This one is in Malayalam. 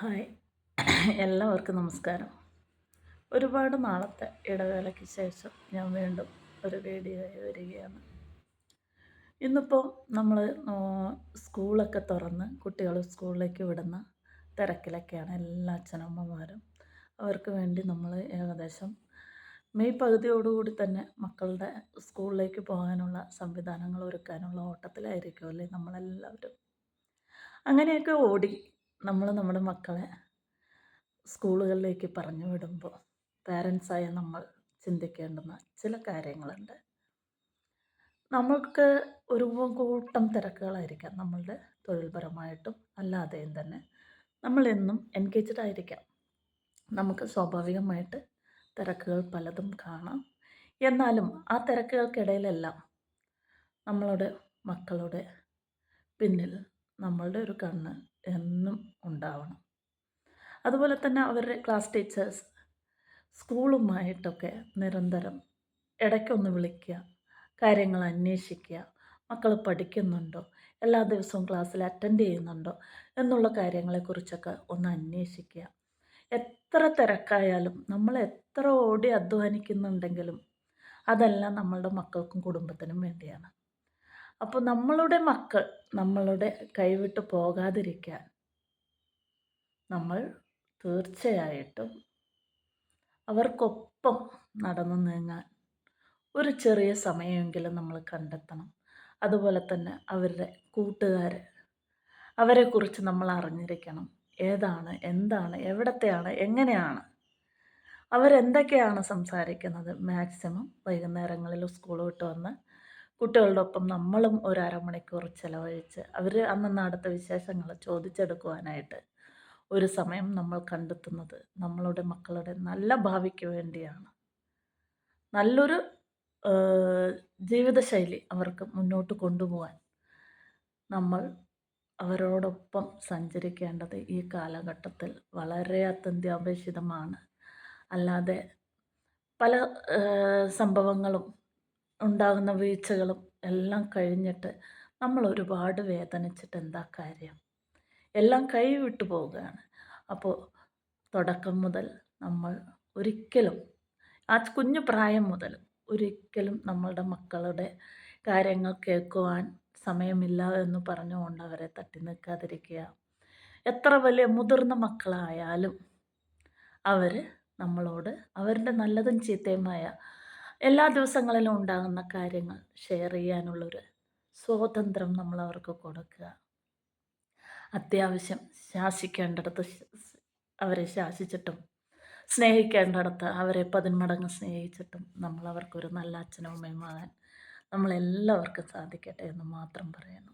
ഹായ്. എല്ലാവർക്കും നമസ്കാരം. ഒരുപാട് നാളത്തെ ഇടവേളയ്ക്ക് ശേഷം ഞാൻ വീണ്ടും ഒരു വീഡിയോ വരികയാണ്. ഇന്നിപ്പോൾ നമ്മൾ സ്കൂളൊക്കെ തുറന്ന് കുട്ടികൾ സ്കൂളിലേക്ക് വിടുന്ന തിരക്കിലൊക്കെയാണ് എല്ലാ അച്ഛനമ്മമാരും അവർക്ക് വേണ്ടി നമ്മൾ ഏകദേശം മെയ് പകുതിയോടുകൂടി തന്നെ മക്കളുടെ സ്കൂളിലേക്ക് പോകാനുള്ള സംവിധാനങ്ങൾ ഒരുക്കാനുള്ള ഓട്ടത്തിലായിരിക്കുമല്ലേ നമ്മളെല്ലാവരും. അങ്ങനെയൊക്കെ ഓടി നമ്മൾ നമ്മുടെ മക്കളെ സ്കൂളുകളിലേക്ക് പറഞ്ഞു വിടുമ്പോൾ പാരൻസായ നമ്മൾ ചിന്തിക്കേണ്ടുന്ന ചില കാര്യങ്ങളുണ്ട്. നമ്മൾക്ക് ഒരു കൂട്ടം തിരക്കുകളായിരിക്കാം നമ്മളുടെ തൊഴിൽപരമായിട്ടും അല്ലാതെയും തന്നെ. നമ്മളെന്നും എൻഗേജ്ഡ് ആയിരിക്കാം. നമുക്ക് സ്വാഭാവികമായിട്ട് തിരക്കുകൾ പലതും കാണാം. എന്നാലും ആ തിരക്കുകൾക്കിടയിലെല്ലാം നമ്മളുടെ മക്കളുടെ പിന്നിൽ നമ്മളുടെ ഒരു കണ്ണ് ഉണ്ടാവണം. അതുപോലെ തന്നെ അവരുടെ ക്ലാസ് ടീച്ചേഴ്സ് സ്കൂളുമായിട്ടൊക്കെ നിരന്തരം ഇടയ്ക്കൊന്ന് വിളിക്കുക കാര്യങ്ങൾ അന്വേഷിക്കുക മക്കൾ പഠിക്കുന്നുണ്ടോ എല്ലാ ദിവസവും ക്ലാസ്സിൽ അറ്റൻഡ് ചെയ്യുന്നുണ്ടോ എന്നുള്ള കാര്യങ്ങളെക്കുറിച്ചൊക്കെ ഒന്ന് അന്വേഷിക്കുക. എത്ര തിരക്കായാലും നമ്മൾ എത്ര ഓടി അധ്വാനിക്കുന്നുണ്ടെങ്കിലും അതെല്ലാം നമ്മളുടെ മക്കൾക്കും കുടുംബത്തിനും വേണ്ടിയാണ്. അപ്പോൾ നമ്മളുടെ മക്കൾ നമ്മളുടെ കൈവിട്ട് പോകാതിരിക്കാൻ നമ്മൾ തീർച്ചയായിട്ടും അവർക്കൊപ്പം നടന്നു നീങ്ങാൻ ഒരു ചെറിയ സമയമെങ്കിലും നമ്മൾ കണ്ടെത്തണം. അതുപോലെ തന്നെ അവരുടെ കൂട്ടുകാർ അവരെക്കുറിച്ച് നമ്മൾ അറിഞ്ഞിരിക്കണം. ഏതാണ് എന്താണ് എവിടത്തെയാണ് എങ്ങനെയാണ് അവരെന്തൊക്കെയാണ് സംസാരിക്കുന്നത്? മാക്സിമം വൈകുന്നേരങ്ങളിൽ സ്കൂൾ വിട്ട് വന്ന് കുട്ടികളുടെ ഒപ്പം നമ്മളും ഒരു അരമണിക്കൂർ ചിലവഴിച്ച് അവർ അന്ന് അടുത്ത വിശേഷങ്ങൾ ചോദിച്ചെടുക്കുവാനായിട്ട് ഒരു സമയം നമ്മൾ കണ്ടെത്തുന്നത് നമ്മളുടെ മക്കളുടെ നല്ല ഭാവിക്ക് വേണ്ടിയാണ്. നല്ലൊരു ജീവിതശൈലി അവർക്ക് മുന്നോട്ട് കൊണ്ടുപോകാൻ നമ്മൾ അവരോടൊപ്പം സഞ്ചരിക്കേണ്ടത് ഈ കാലഘട്ടത്തിൽ വളരെ അത്യന്താപേക്ഷിതമാണ്. അല്ലാതെ പല സംഭവങ്ങളും ഉണ്ടാകുന്ന വീഴ്ചകളും എല്ലാം കഴിഞ്ഞിട്ട് നമ്മൾ ഒരുപാട് വേദനിച്ചിട്ട് എന്താ കാര്യം? എല്ലാം കൈവിട്ടു പോവുകയാണ്. അപ്പോൾ തുടക്കം മുതൽ നമ്മൾ ഒരിക്കലും ആ കുഞ്ഞു പ്രായം മുതൽ ഒരിക്കലും നമ്മളുടെ മക്കളുടെ കാര്യങ്ങൾ കേൾക്കുവാൻ സമയമില്ല എന്ന് പറഞ്ഞുകൊണ്ട് അവരെ തട്ടി നിൽക്കാതിരിക്കുക. എത്ര വലിയ മുതിർന്ന മക്കളായാലും അവർ നമ്മളോട് അവരുടെ നല്ലതും ചീത്തയുമായ എല്ലാ ദിവസങ്ങളിലും ഉണ്ടാകുന്ന കാര്യങ്ങൾ ഷെയർ ചെയ്യാനുള്ളൊരു സ്വാതന്ത്ര്യം നമ്മൾ അവർക്ക് കൊടുക്കുക. അത്യാവശ്യം ശാസിക്കേണ്ടടത്ത് അവരെ ശാസിച്ചിട്ടും സ്നേഹിക്കേണ്ടടത്ത് അവരെ പതിന്മടങ്ങ് സ്നേഹിച്ചിട്ടും നമ്മളവർക്കൊരു നല്ല അച്ഛനും അമ്മയുമാകാൻ നമ്മളെല്ലാവർക്കും സാധിക്കട്ടെ എന്ന് മാത്രം പറയുന്നു.